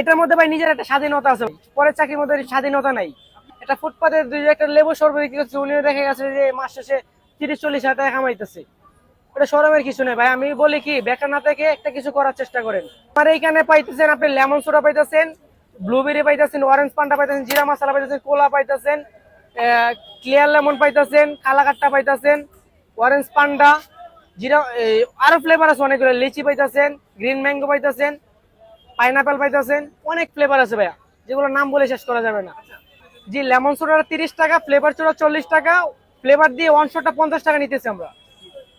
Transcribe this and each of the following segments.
এটার মধ্যে ভাই নিজের একটা স্বাধীনতা আছে। পরের চাকরির মধ্যে স্বাধীনতা নাই। এটা ফুটপাতে দুই একটা লেবু সরবে কি করছে দেখা গেছে যে মাস শেষে তিরিশ, চল্লিশ হাজার টাকা কামাইতেছে। ওটা সরমের কিছু নেই ভাই। আমি বলি কি, বেকার না থেকে একটা কিছু করার চেষ্টা করেন। আমার এইখানে পাইতেছেন আপনি লেমন সোডা পাইতেছেন, ব্লুবেরি পাইতেছেন, অরেঞ্জ পান্ডা পাইতেছেন, জিরা মশলা পাইতেছেন, কোলা পাইতেছেন ক্লিয়ার লেমন পাইতেছেন, কালাকাট্টা পাইতেছেন, অরেঞ্জ পান্ডা, জিরা আরও ফ্লেভার আছে অনেকগুলো, লিচি পাইতেছেন, গ্রিন ম্যাঙ্গো পাইতেছেন পাইনাপেল পাইতেছেন, অনেক ফ্লেভার আছে ভাইয়া যেগুলো নাম বলে শেষ করা যাবে না। জি লেমন সোডাটা তিরিশ টাকা ফ্লেভার সোডা চল্লিশ টাকা ফ্লেভার দিয়ে ওয়ান শটটা পঞ্চাশ টাকা নিতেছি আমরা।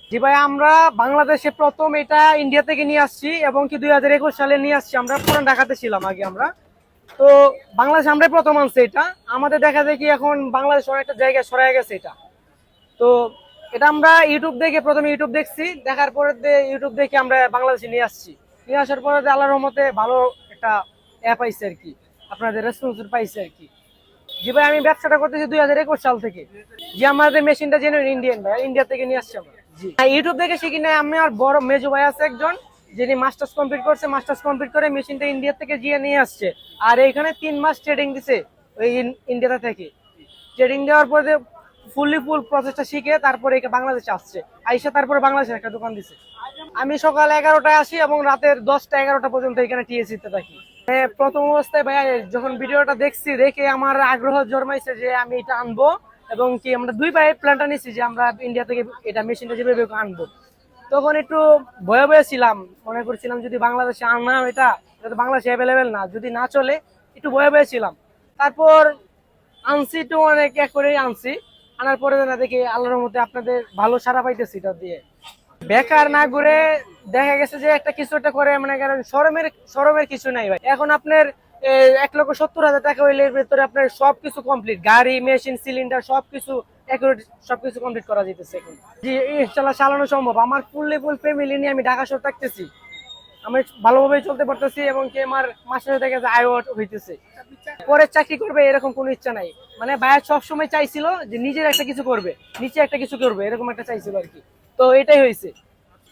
জি ভাই আমরা বাংলাদেশে প্রথম এটা ইন্ডিয়া থেকে নিয়ে আসছি এবং কি দুই হাজার একুশ সালে নিয়ে আসছি আমরা, পুরান ঢাকাতে ছিলাম আগে আমরা। তো বাংলাদেশ আমরাই প্রথম আনছি এটা। আমাদের দেখা যায় কি এখন বাংলাদেশ অনেকটা জায়গায় সরাই গেছে এটা। তো এটা আমরা ইউটিউব দেখে, প্রথমে ইউটিউব দেখছি, দেখার পরে ইউটিউব দেখে আমরা বাংলাদেশে নিয়ে আসছি। নিয়ে আসার পরে দিয়ে আল্লাহর রহমতে ভালো একটা অ্যাপ পাইছে আর কি। আপনাদের রেসপন্স পাইছে আর কি। জি ভাই, আমি ব্যবসাটা করতেছি দুই হাজার একুশ সাল থেকে। যে আমাদের মেশিনটা জেনুইন ইন্ডিয়ান ভাই ইন্ডিয়া থেকে নিয়ে আসছি আমরা। ইউটিউব থেকে শিখি না আমি আর বড় মেজো ভাই আছে একজন, যিনি মাস্টার্স কমপ্লিট করছে মাস্টার্স কমপ্লিট করে মেশিনটা ইন্ডিয়া থেকে জিয়ে নিয়ে আসছে। আর এখানে তিন মাস ট্রেডিং দিছে ওই ইন্ডিয়াতে থেকে। ট্রেডিং দেওয়ার পরে ফুললি ফুল প্রসেসটা শিখে তারপরে বাংলাদেশে আসছে। আইসা তারপরে বাংলাদেশে একটা দোকান দিছে। আমি সকাল এগারোটায় আসি এবং রাতের দশটা এগারোটা পর্যন্ত এখানে টিএসিতে থাকি। প্রথম অবস্থায় ভাই, যখন ভিডিওটা দেখছি, দেখে আমার আগ্রহ জন্মাইছে যে আমি এটা আনব এবং কি আমরা দুই ভাই প্ল্যানটা নিছি যে আমরা ইন্ডিয়া থেকে এটা মেশিনটা যেভাবে আনব। তখন একটু ভয়ে ভয়ে ছিলাম। মনে করছিলাম যদি বাংলাদেশে আনা এটা এটা বাংলাদেশে অ্যাভেলেবেল না। যদি না চলে, একটু ভয়ে ভয়ে ছিলাম। তারপর আনছি তো অনেক এক করেই আনছি। আনার পরে না দেখি আল্লাহর মধ্যে আপনাদের ভালো সারা পাইতেছি এটা দিয়ে। বেকার না ঘুরে দেখা গেছে যে একটা কিছু একটা করে মানে কারণ শরমের শরমের কিছু নাই ভাই। এখন আপনার এক লক্ষ সত্তর হাজার টাকা হইলে ভেতরে আপনার সবকিছু কমপ্লিট গাড়ি মেশিন সিলিন্ডার সবকিছু সবকিছু কমপ্লিট করা যেতেছে এখন। জি, ইনশাল্লাহ চালানো সম্ভব। আমার ফুললি ফুল ফ্যামিলি নিয়ে আমি ঢাকা শহর থাকতেছি। আমি ভালোভাবে চলতে পারতেছি এবং কি আমার মাসে থেকে আয় হইতেছে। পরে চাকরি করবে এরকম কোনো ইচ্ছা নাই। মানে ভাইয়া সবসময় চাইছিল যে নিজের একটা কিছু করবে নিচে একটা কিছু করবে, এরকম একটা চাইছিল আর কি। তো এটাই হয়েছে।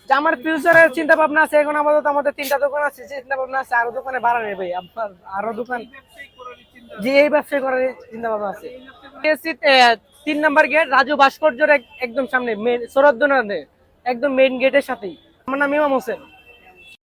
যে আমার ফিউচারের চিন্তা ভাবনা আছে, এখন আপাতত আমাদের তিনটা দোকান আছে চিন্তা ভাবনা আছে, আরও দোকানে বাড়া নেবে আপনার আরও দোকান। যে এই ব্যবসা করার চিন্তা ভাবনা আছে তিন নাম্বার গেট, রাজু ভাস্কর্যের একদম সামনে সরদ্দনাথে একদম মেইন গেটের সাথেই। আমার নাম ইমাম হোসেন।